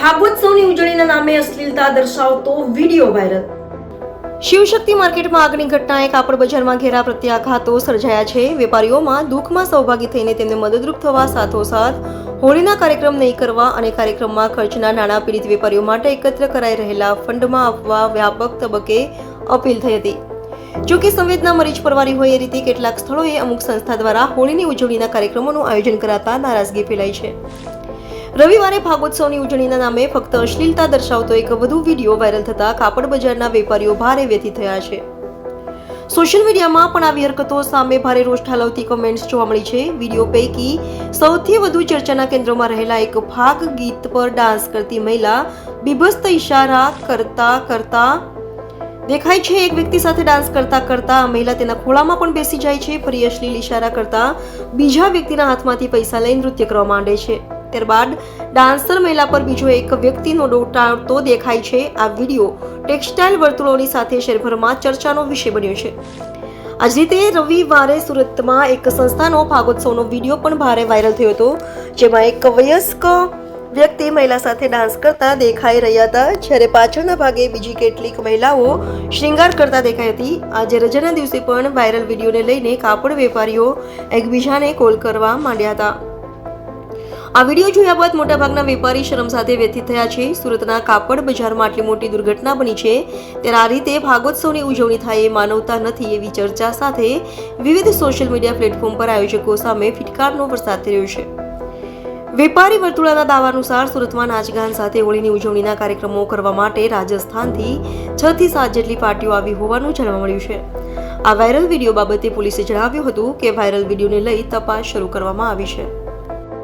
ભાગવતસવની ઉજવણીના નામે અશ્લીલતા દર્શાવતો વીડિયો વાયરલ. શિવશક્તિ માર્કેટમાં આગની ઘટનાએ કાપડ બજારમાં ઘેરા પ્રત્યાઘાતો સર્જાયા છે. વેપારીઓમાં દુઃખમાં સહભાગી થઈને તેમને મદદરૂપ થવા સાથોસાથ હોળીના કાર્યક્રમ નહીં કરવા અને કાર્યક્રમમાં ખર્ચના નાણાં પીડિત વેપારીઓ માટે એકત્ર કરાઈ રહેલા ફંડમાં આપવા વ્યાપક તબક્કે અપીલ થઈ હતી. જો કે સંવેદના મરીજ પરવારી હોય એ રીતે કેટલાક સ્થળોએ અમુક સંસ્થા દ્વારા હોળીની ઉજવણીના કાર્યક્રમોનું આયોજન કરાતા નારાજગી ફેલાઈ છે. રવિવારે ભાગોત્સવની ઉજવણીના નામે ફક્ત અશ્લીલતા દર્શાવતો એક વધુ વીડિયો વાયરલ થતા કાપડ બજારના વેપારીઓ ભારે વ્યથિત થયા છે. સોશિયલ મીડિયામાં પણ આવી હરકતો સામે ભારે રોષ ઠાલવતી કમેન્ટ્સ જોવા મળી છે. વીડિયો પૈકી સૌથી વધુ ચર્ચાના કેન્દ્રમાં રહેલા એક ભાગ ગીત પર ડાન્સ કરતી મહિલા બીભસ્ત ઇશારા કરતા કરતા દેખાય છે એક વ્યક્તિ સાથે ડાન્સ કરતા કરતા મહિલા તેના ખોળામાં પણ બેસી જાય છે. ફરી અશ્લીલ ઇશારા કરતા બીજા વ્યક્તિના હાથમાંથી પૈસા લઈ નૃત્ય કરવા માંડે છે. ત્યારબાદ ડાન્સર મહિલા પર બીજો એક વ્યક્તિનો ડોટાડતો દેખાય છે. આ વીડિયો ટેક્સટાઇલ વર્તુળોની સાથે શહેરભરમાં ચર્ચાનો વિષય બન્યો છે. આજ રીતે રવિવારે સુરતમાં એક સંસ્થાનો ભાગોત્સવનો વીડિયો પણ ભારે વાયરલ થયો હતો, જેમાં એક વયસ્ક વ્યક્તિ મહિલા સાથે ડાન્સ કરતા દેખાઈ રહ્યા હતા. જ્યારે પાછળના ભાગે બીજી કેટલીક મહિલાઓ શ્રૃંગાર કરતા દેખાઈ હતી. આજે રજાના દિવસે પણ વાયરલ વિડીયોને લઈને કાપડ વેપારીઓ એકબીજાને કોલ કરવા માંડ્યા હતા. આ વીડિયો જોયા બાદ મોટાભાગના વેપારી શરમ સાથે વ્યથિત થયા છે. સુરતના કાપડ બજારમાં આટલી મોટી દુર્ઘટના બની છે. ત્યારે આ રીતે ભાગોત્સવની ઉજવણી થાય એ માનવતા નથી એવી ચર્ચા સાથે વિવિધ સોશિયલ મીડિયા પ્લેટફોર્મ પર આયોજકો સામે ફિટકારનો વરસાદ થઈ રહ્યો છે. વેપારી વર્તુળાના દાવા અનુસાર સુરતમાં નાચગાન સાથે હોળીની ઉજવણીના કાર્યક્રમો કરવા માટે રાજસ્થાનથી છ થી સાત જેટલી પાર્ટીઓ આવી હોવાનું જાણવા મળ્યું છે. આ વાયરલ વીડિયો બાબતે પોલીસે જણાવ્યું હતું કે વાયરલ વિડીયોને લઈ તપાસ શરૂ કરવામાં આવી છે.